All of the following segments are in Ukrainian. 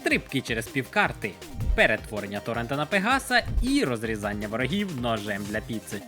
стрибки через півкарти, перетворення торрента на Пегаса і розрізання ворогів ножем для піци.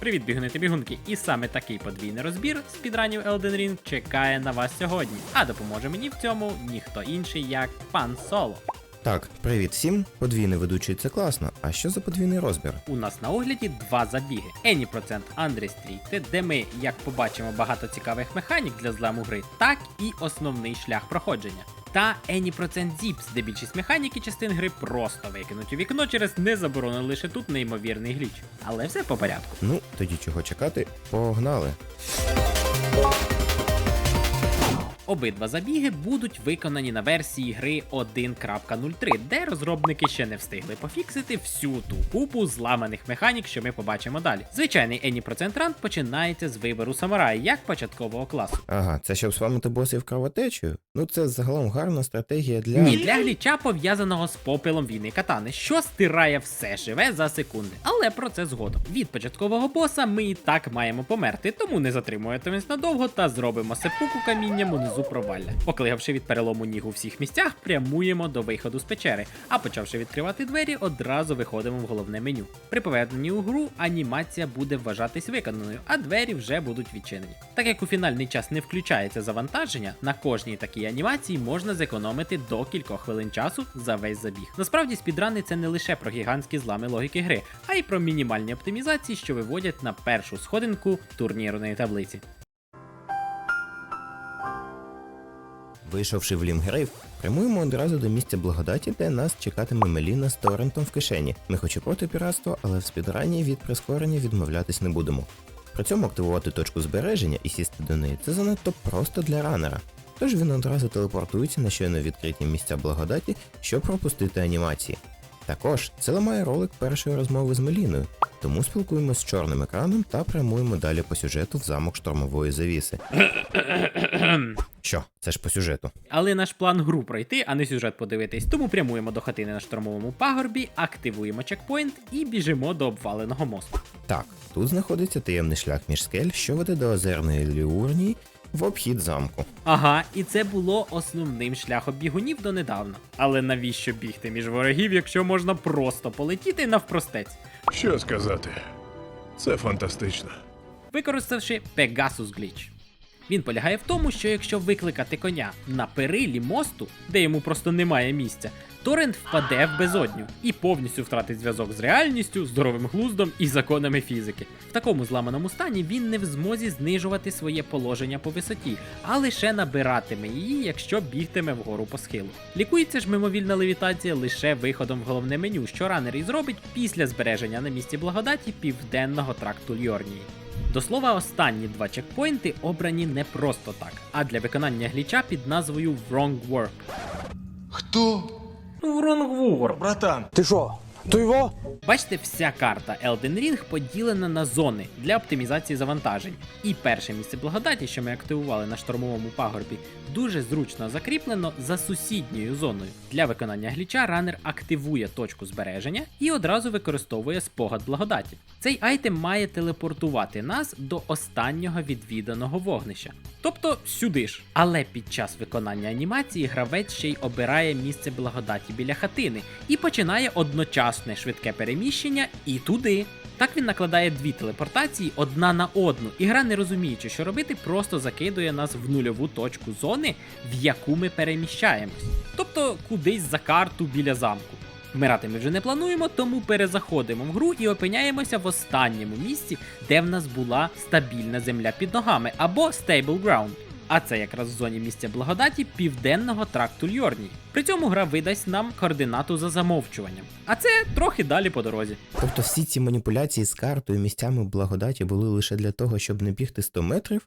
Привіт, бігуни та бігунки! І саме такий подвійний розбір спідранів Elden Ring чекає на вас сьогодні. А допоможе мені в цьому ніхто інший, як пан Соло. Так, привіт всім. Подвійний ведучий це класно. А що за подвійний розбір? У нас на огляді два забіги: Ені процент Андрі Стріти, де ми, як побачимо, багато цікавих механік для зламу гри, так і основний шлях проходження. Та Ені процент Зіпс, де більшість механіки частин гри просто викинуть у вікно через незаборонений лише тут неймовірний гліч. Але все по порядку. Ну, тоді чого чекати? Погнали. Обидва забіги будуть виконані на версії гри 1.03, де розробники ще не встигли пофіксити всю ту купу зламаних механік, що ми побачимо далі. Звичайний Ені процент ран починається з вибору самурая як початкового класу. Ага, це щоб спамити босів кровотечею? Ну це загалом гарна стратегія для. Ні, для гліча пов'язаного з попелом війни катани, що стирає все живе за секунди. Але про це згодом. Від початкового боса ми і так маємо померти, тому не затримуємось надовго та зробимо сепуку камінням унизу провалля. Поклигавши від перелому ніг у всіх місцях, прямуємо до виходу з печери, а почавши відкривати двері, одразу виходимо в головне меню. При поверненні у гру анімація буде вважатись виконаною, а двері вже будуть відчинені. Так як у фінальний час не включається завантаження, на кожній такій анімації можна зекономити до кількох хвилин часу за весь забіг. Насправді спідрани це не лише про гігантські злами логіки гри, а й про мінімальні оптимізації, що виводять на першу сходинку турнірної таблиці. Вийшовши в Лімгрейв, прямуємо одразу до місця благодаті, де нас чекатиме Меліна з торрентом в кишені. Ми хоч і проти піратства, але в спідрані від прискорення відмовлятись не будемо. При цьому активувати точку збереження і сісти до неї це занадто просто для ранера. Тож він одразу телепортується на щойно відкриті місця благодаті, щоб пропустити анімації. Також це ламає ролик першої розмови з Меліною, тому спілкуємося з чорним екраном та прямуємо далі по сюжету в замок штормової завіси. Що, це ж по сюжету. Але наш план гру пройти, а не сюжет подивитись, тому прямуємо до хатини на штормовому пагорбі, активуємо чекпоінт і біжимо до обваленого мосту. Так, тут знаходиться таємний шлях між скель, що веде до озерної ліурнії в обхід замку. Ага, і це було основним шляхом бігунів донедавна. Але навіщо бігти між ворогів, якщо можна просто полетіти навпростець, Що сказати? Це фантастично. використавши Pegasus Glitch. Він полягає в тому, що якщо викликати коня на перилі мосту, де йому просто немає місця, торрент впаде в безодню і повністю втратить зв'язок з реальністю, здоровим глуздом і законами фізики. В такому зламаному стані він не в змозі знижувати своє положення по висоті, а лише набиратиме її, якщо бігтиме вгору по схилу. Лікується ж мимовільна левітація лише виходом в головне меню, що ранер і зробить після збереження на місці благодаті південного тракту Льорнії. До слова, останні два чекпоінти обрані не просто так, а для виконання гліча під назвою Wrong Work. Кто? Wrong Братан, Ти что, ты его? Бачите, вся карта Elden Ring поділена на зони для оптимізації завантажень. І перше місце благодаті, що ми активували на штормовому пагорбі, дуже зручно закріплено за сусідньою зоною. Для виконання гліча ранер активує точку збереження і одразу використовує спогад благодаті. Цей айтем має телепортувати нас до останнього відвіданого вогнища, тобто сюди ж. Але під час виконання анімації гравець ще й обирає місце благодаті біля хатини і починає одночасне швидке переміщення і туди. Так він накладає дві телепортації одна на одну, і гра, не розуміючи, що робити, просто закидує нас в нульову точку зони, в яку ми переміщаємось. Тобто кудись за карту біля замку. Вмирати ми вже не плануємо, тому перезаходимо в гру і опиняємося в останньому місці, де в нас була стабільна земля під ногами або stable ground. А це якраз в зоні місця благодаті південного тракту Льорнії. При цьому гра видасть нам координату за замовчуванням. А це трохи далі по дорозі. Тобто всі ці маніпуляції з картою місцями благодаті були лише для того, щоб не бігти 100 метрів?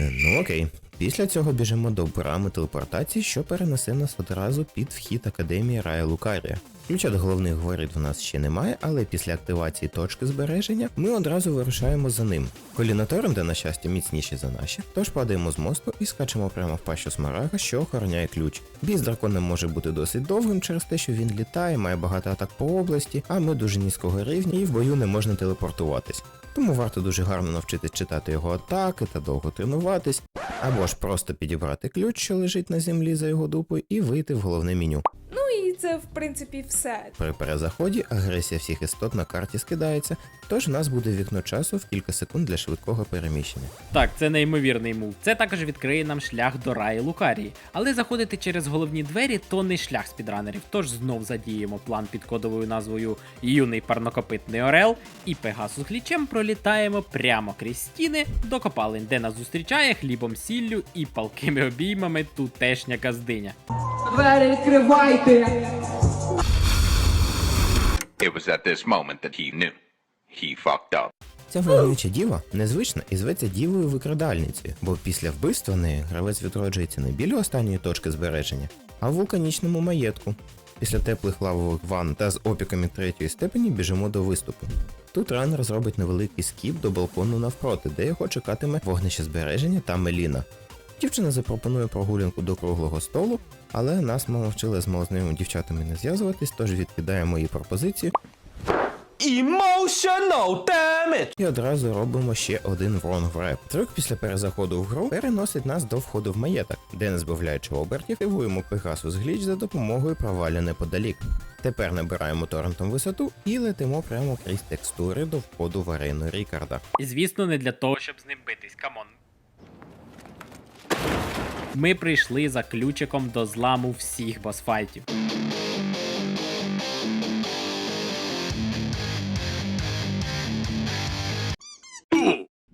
Ну окей. Після цього біжимо до брами телепортації, що перенесе нас одразу під вхід Академії Рая Лукарія. Ключа до головних воріт в нас ще немає, але після активації точки збереження ми одразу вирушаємо за ним. Коліна Торрента, на щастя, міцніші за наші, тож падаємо з мосту і скачемо прямо в пащу смарага, що охороняє ключ. Бій з драконом може бути досить довгим через те, що він літає, має багато атак по області, а ми дуже низького рівня і в бою не можна телепортуватись. Тому варто дуже гарно навчитись читати його атаки та довго тренуватись, або ж просто підібрати ключ, що лежить на землі за його дупою, і вийти в головне меню. Ну і це в принципі все. При перезаході агресія всіх істот на карті скидається, тож у нас буде вікно часу в кілька секунд для швидкого переміщення. Так, це неймовірний мув. Це також відкриє нам шлях до раї Лукарії. Але заходити через головні двері то не шлях спідранерів. Тож знов задіємо план під кодовою назвою Юний парнокопитний Орел, і Пегасус глічем пролітаємо прямо крізь стіни до копалень, де нас зустрічає хлібом сіллю і палкими обіймами тутешня каздиня. Двері відкривайте! It was at this moment that he knew. He fucked up. Ця войовнича діва незвична і зветься дівою викрадальницею, бо після вбивства неї гравець відроджується не біля останньої точки збереження, а в вулканічному маєтку. Після теплих лавових ванн та з опіками третьої степені біжимо до виступу. Тут ранер зробить невеликий скіп до балкону навпроти, де його чекатиме вогнище збереження та Меліна. Дівчина запропонує прогулянку до круглого столу, але нас мама вчила з малознайомими дівчатами не зв'язуватись, тож відкидаємо її пропозицію Emotional damage! І одразу робимо ще один wrong rep. Трюк після перезаходу в гру переносить нас до входу в маєток, де не збавляючи обертів, активуємо Pegasus гліч за допомогою проваля неподалік. Тепер набираємо торрентом висоту і летимо прямо крізь текстури до входу в арену Рікарда. І звісно, не для того, щоб з ним битись, камон. Ми прийшли за ключиком до зламу всіх босфайтів.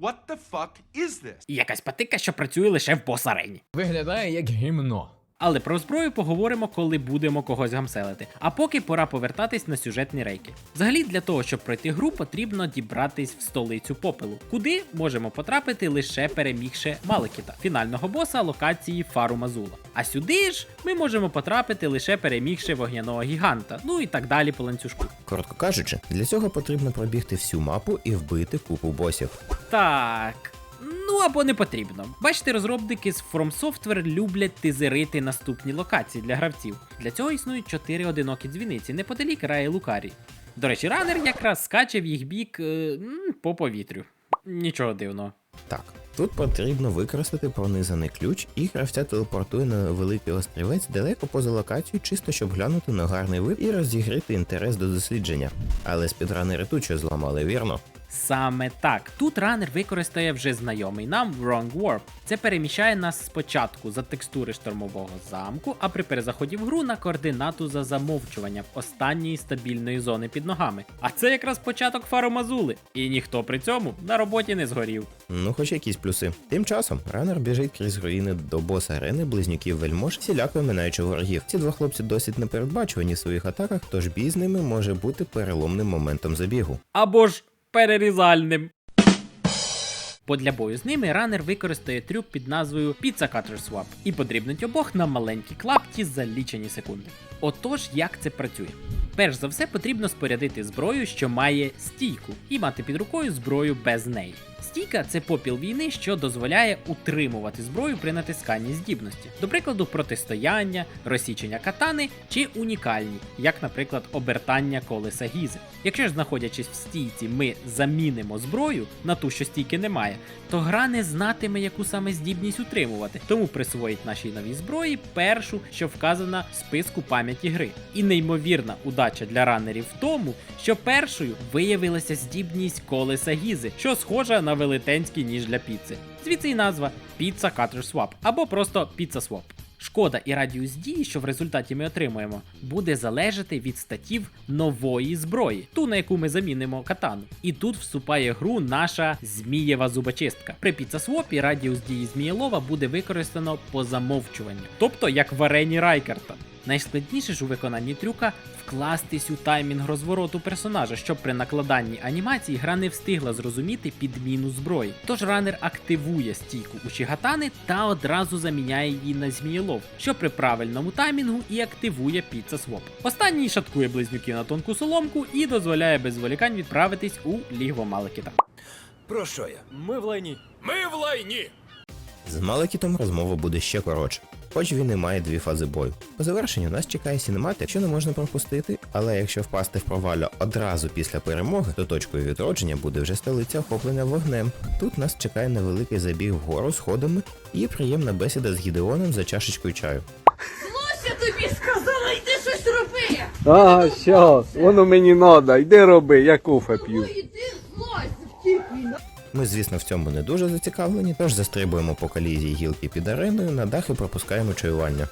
What the fuck is this? І якась патика, що працює лише в бос-арені. Виглядає як гімно. Але про зброю поговоримо, коли будемо когось гамселити. А поки пора повертатись на сюжетні рейки. Взагалі, для того, щоб пройти гру, потрібно дібратись в столицю попелу, куди можемо потрапити лише перемігши Малекіта, фінального боса локації Фару Мазула. А сюди ж ми можемо потрапити лише перемігши вогняного гіганта, ну і так далі по ланцюжку. Коротко кажучи, для цього потрібно пробігти всю мапу і вбити купу босів. Так. Ну або не потрібно. Бачите, розробники з From Software люблять тизерити наступні локації для гравців. Для цього існують чотири одинокі дзвіниці неподалік Раї Лукарі. До речі, ранер якраз скаче в їх бік е, по повітрю. Нічого дивного. Так, тут потрібно використати пронизаний ключ, і гравця телепортує на великий острівець далеко поза локацією, чисто щоб глянути на гарний вид і розігріти інтерес до дослідження. Але спідранери тут щось зламали, вірно? Саме так. Тут ранер використає вже знайомий нам Wrong Warp. Це переміщає нас спочатку за текстури штормового замку, а при перезаході в гру на координату за замовчування останньої стабільної зони під ногами. А це якраз початок фаромазули. І ніхто при цьому на роботі не згорів. Ну, хоч якісь плюси. Тим часом ранер біжить крізь руїни до боса арени близнюків вельмож, всіляко минаючи ворогів. Ці два хлопці досить непередбачувані в своїх атаках, тож бій з ними може бути переломним моментом забігу. Або ж перерізальним. Бо для бою з ними ранер використає трюк під назвою Pizza Cutter Swap і подрібнить обох на маленькі клапті за лічені секунди. Отож, як це працює? Перш за все потрібно спорядити зброю, що має стійку, і мати під рукою зброю без неї. Стійка це попіл війни, що дозволяє утримувати зброю при натисканні здібності, до прикладу, протистояння, розсічення катани чи унікальні, як, наприклад, обертання колеса гізи. Якщо ж знаходячись в стійці, ми замінимо зброю на ту, що стійки немає, то гра не знатиме, яку саме здібність утримувати, тому присвоїть нашій новій зброї першу, що вказана в списку пам'яті гри. І неймовірна удача для ранерів в тому, що першою виявилася здібність колеса гізи, що схожа на велетенський ніж для піци. Звідси й назва Pizza Cutter Swap або просто Pizza Swap. Шкода і радіус дії, що в результаті ми отримуємо, буде залежати від статів нової зброї, ту на яку ми замінимо катану. І тут вступає гру наша змієва зубочистка. При піцасвопі радіус дії змієлова буде використано по замовчуванню, тобто як в арені Райкарта. Найскладніше ж у виконанні трюка вкластись у таймінг розвороту персонажа, щоб при накладанні анімації гра не встигла зрозуміти підміну зброї. Тож ранер активує стійку Учігатани та одразу заміняє її на змієлов, що при правильному таймінгу і активує піца своп. Останній шаткує близнюків на тонку соломку і дозволяє без зволікань відправитись у лігво Малекіта. Про що я? Ми в лайні. З Малекітом розмова буде ще коротше. Хоч він і має дві фази бою. По завершенню нас чекає сінематик, що не можна пропустити, але якщо впасти в провалю одразу після перемоги, то точкою відродження буде вже столиця охоплення вогнем. Тут нас чекає невеликий забіг вгору сходами і приємна бесіда з Гідеоном за чашечкою чаю. Я тобі сказала, йди щось роби! А, щас, воно мені надо, йди роби, я кофе п'ю. Ми, звісно, в цьому не дуже зацікавлені, тож застрибуємо по колізії гілки під ареною на дах і пропускаємо чаювання.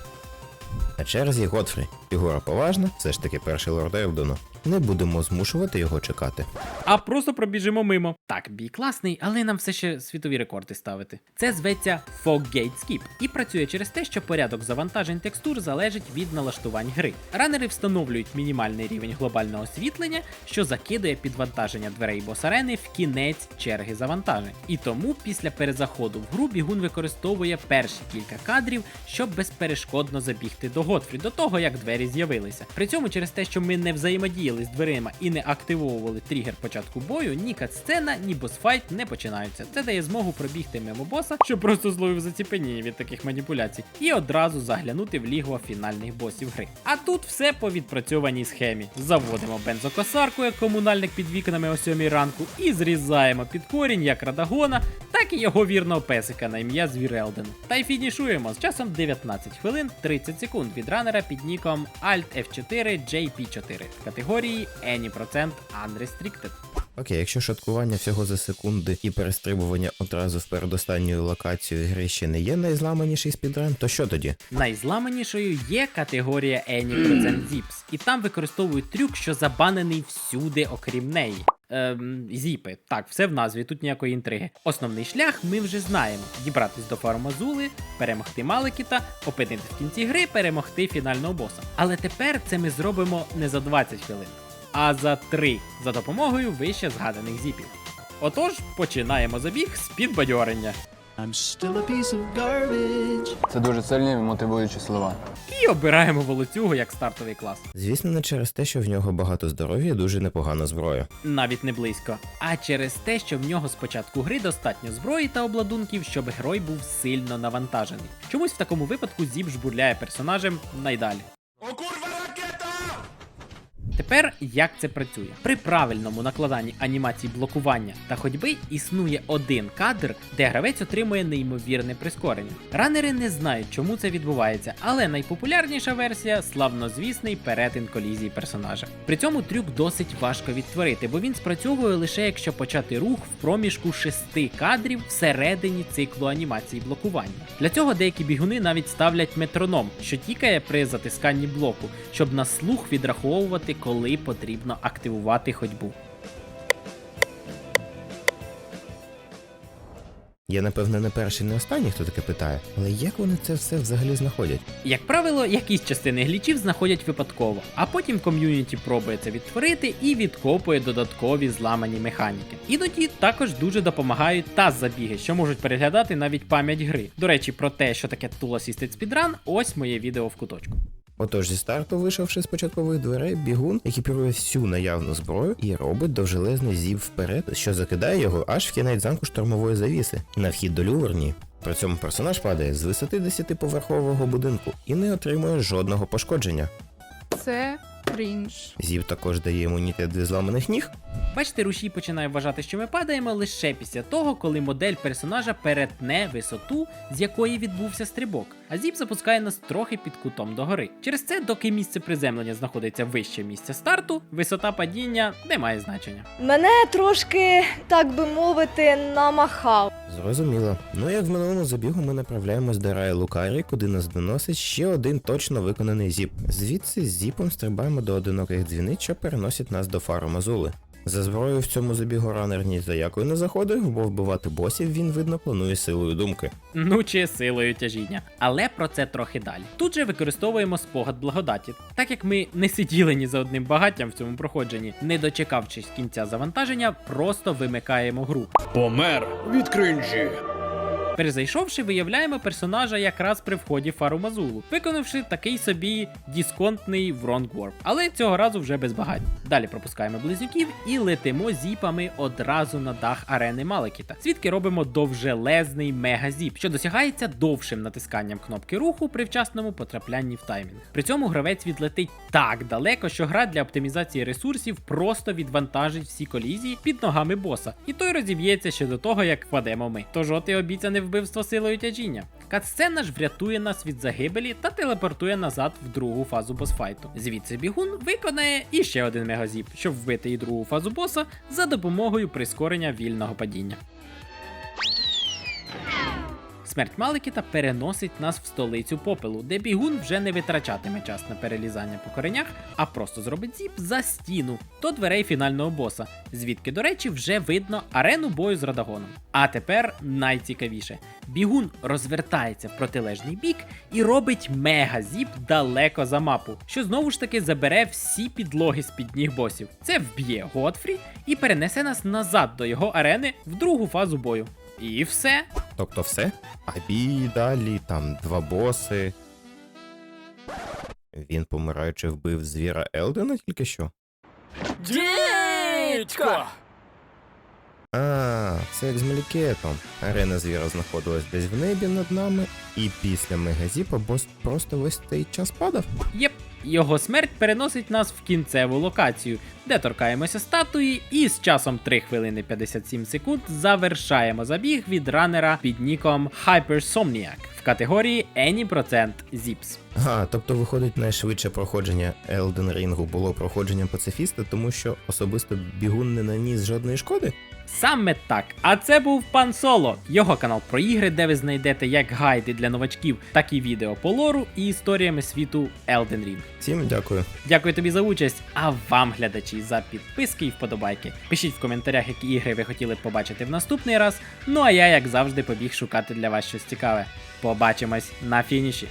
На черзі Готфрі. Фігура поважна, все ж таки перший лорд Евдону. Не будемо змушувати його чекати. а просто пробіжимо мимо. Так, бій класний, але нам все ще світові рекорди ставити. Це зветься Foggate Skip і працює через те, що порядок завантажень текстур залежить від налаштувань гри. Ранери встановлюють мінімальний рівень глобального освітлення, що закидує підвантаження дверей бос-арени в кінець черги завантажень. І тому після перезаходу в гру бігун використовує перші кілька кадрів, щоб безперешкодно забігти до Готфрі, до того як двері з'явилися. При цьому через те, що ми не взаємодіяли з дверима і не активовували тригер початку бою, ні катсцена, ні босфайт не починаються. Це дає змогу пробігти мимо боса, що просто зловив заціпеніння від таких маніпуляцій, і одразу заглянути в лігво фінальних босів гри. А тут все по відпрацьованій схемі. Заводимо бензокосарку як комунальник під вікнами о 7 ранку і зрізаємо під корінь як радагона, так і його вірного песика на ім'я Звірелден. Та й фінішуємо з часом 19 хвилин 30 секунд від ранера під ніком Alt F4 JP4 в категорії Any% Unrestricted. Окей, якщо шаткування всього за секунди і перестрибування одразу в передостанню локацію гри ще не є найзламаніший спідран, то що тоді? Найзламанішою є категорія Any% Zips, і там використовують трюк, що забанений всюди, окрім неї. Ем, зіпи. Так, все в назві, тут ніякої інтриги. Основний шлях ми вже знаємо: дібратись до фармазули, перемогти Маликіта, опинити в кінці гри, перемогти фінального боса. Але тепер це ми зробимо не за 20 хвилин, а за 3 за допомогою вище згаданих зіпів. Отож, починаємо забіг з підбадьорення. Це дуже сильні мотивуючі слова. І обираємо волоцюгу як стартовий клас. Звісно, не через те, що в нього багато здоров'я дуже непогана зброя. навіть не близько, а через те, що в нього з початку гри достатньо зброї та обладунків, щоб герой був сильно навантажений. Чомусь в такому випадку Зіп жбурляє персонажем найдалі. Тепер як це працює? При правильному накладанні анімації блокування та ходьби існує один кадр, де гравець отримує неймовірне прискорення. Ранери не знають, чому це відбувається, але найпопулярніша версія славнозвісний перетин колізії персонажа. При цьому трюк досить важко відтворити, бо він спрацьовує лише якщо почати рух в проміжку шести кадрів всередині циклу анімації блокування. Для цього деякі бігуни навіть ставлять метроном, що тікає при затисканні блоку, щоб на слух відраховувати, коли потрібно активувати ходьбу. Я, напевне, не перший, не останній, хто таке питає, але як вони це все взагалі знаходять? Як правило, якісь частини глічів знаходять випадково, а потім ком'юніті пробує це відтворити і відкопує додаткові зламані механіки. Іноді також дуже допомагають та забіги, що можуть переглядати навіть пам'ять гри. До речі, про те, що таке Tool Assisted Speedrun, ось моє відео в куточку. Отож, зі старту, вийшовши з початкових дверей, бігун екіпірує всю наявну зброю і робить довжелезний зіб вперед, що закидає його аж в кінець замку штормової завіси на вхід до люверні. При цьому персонаж падає з висоти 10-поверхового будинку і не отримує жодного пошкодження. Це крінж. Зів також дає імунітет від зламаних ніг. Бачите, рушій починає вважати, що ми падаємо лише після того, коли модель персонажа перетне висоту, з якої відбувся стрибок, а зіп запускає нас трохи під кутом догори. Через це, доки місце приземлення знаходиться вище місця старту, висота падіння не має значення. Мене трошки, так би мовити, намахав. Зрозуміло. Ну як в минулому забігу ми направляємось до раю Лукарі, куди нас доносить ще один точно виконаний зіп. Звідси з зіпом стрибаємо до одиноких дзвіниць, що переносять нас до фару Мазули. За зброєю в цьому забігу ранер ні за якою не заходив, бо вбивати босів він, видно, планує силою думки. Ну чи силою тяжіння. Але про це трохи далі. Тут же використовуємо спогад благодаті. Так як ми не сиділи ні за одним багаттям в цьому проходженні, не дочекавшись кінця завантаження, просто вимикаємо гру. Помер від кринжі. Перезайшовши, виявляємо персонажа якраз при вході в Фарумазулу, виконавши такий собі дисконтний Wrong Але цього разу вже без багань. Далі пропускаємо близнюків і летимо зіпами одразу на дах арени Малекіта, звідки робимо довжелезний мегазіп, що досягається довшим натисканням кнопки руху при вчасному потраплянні в таймінг. При цьому гравець відлетить так далеко, що гра для оптимізації ресурсів просто відвантажить всі колізії під ногами боса, і той розіб'ється ще до того, як впадемо ми. Тож от і обіцяне вбивство силою тяжіння. Катсцена ж врятує нас від загибелі та телепортує назад в другу фазу босфайту. Звідси бігун виконає іще один мегазіп, щоб вбити і другу фазу боса за допомогою прискорення вільного падіння. Смерть Маликіта переносить нас в столицю попелу, де бігун вже не витрачатиме час на перелізання по коренях, а просто зробить зіп за стіну до дверей фінального боса, звідки, до речі, вже видно арену бою з Радагоном. А тепер найцікавіше: бігун розвертається в протилежний бік і робить мега-зіп далеко за мапу, що знову ж таки забере всі підлоги з під ніг босів. Це вб'є Готфрі і перенесе нас назад до його арени в другу фазу бою. І все. Тобто все? А бій далі, там два боси. Він помираючи вбив звіра Елдена тільки що? Дідько! Це як з Малікетом. Арена звіра знаходилась десь в небі над нами, і після мегазіпа бос просто весь цей час падав. Єп, його смерть переносить нас в кінцеву локацію, де торкаємося статуї, і з часом 3 хвилини 57 секунд завершаємо забіг від ранера під ніком Hypersomniac в категорії Any% Zips. А, тобто виходить найшвидше проходження Елден Рінгу було проходження пацифіста, тому що особисто бігун не наніс жодної шкоди? Саме так. А це був пан Соло, його канал про ігри, де ви знайдете як гайди для новачків, так і відео по лору і історіями світу Elden Ring. Всім дякую. Дякую тобі за участь, а вам, глядачі, за підписки і вподобайки. Пишіть в коментарях, які ігри ви хотіли б побачити в наступний раз. Ну а я, як завжди, побіг шукати для вас щось цікаве. Побачимось на фініші.